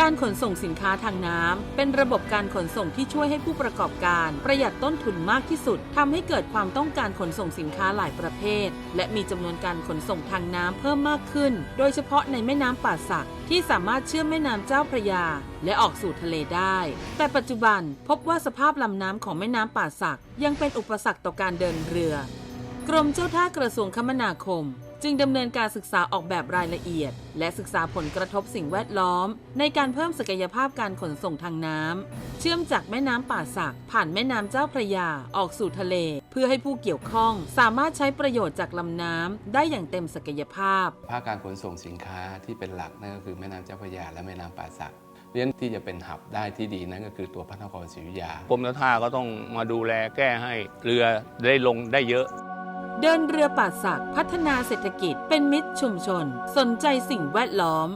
การขนส่งสินค้าทางน้ำเป็นระบบการขนส่งที่ช่วยให้ผู้ประกอบการ ประหยัดต้นทุนมากที่สุดทำให้เกิดความต้องการขนส่งสินค้าหลายประเภท และมีจำนวนการขนส่งทางน้ำเพิ่มมากขึ้น โดยเฉพาะในแม่น้ำป่าสักที่สามารถเชื่อมแม่น้ำเจ้าพระยา และออกสู่ทะเลได้ แต่ปัจจุบันพบว่าสภาพลำน้ำของแม่น้ำป่าสักยังเป็นอุปสรรคต่อการเดินเรือกรมเจ้าท่ากระทรวงคมนาคม จึงดำเนินการศึกษาออกแบบรายละเอียด และศึกษาผลกระทบสิ่งแวดล้อม ในการเพิ่มศักยภาพการขนส่งทางน้ำเชื่อมจากแม่น้ำป่าสัก ผ่านแม่น้ำเจ้าพระยาออกสู่ทะเล เพื่อให้ผู้เกี่ยวข้อง สามารถใช้ประโยชน์จากลำน้ำได้อย่างเต็มศักยภาพ ภาคการขนส่งสินค้าที่เป็นหลักนั่นก็คือแม่น้ำเจ้าพระยาและแม่น้ำป่าสักเพราะฉะนั้นที่จะเป็นหับได้ที่ดีนั่นก็คือตัวพระนครศรีอยุธยากรมเจ้าท่าก็ต้องมาดูแลแก้ให้เรือได้ลงได้เยอะ เดินเรือป่าสักพัฒนาเศรษฐกิจเป็นมิตรชุมชน สนใจสิ่งแวดล้อม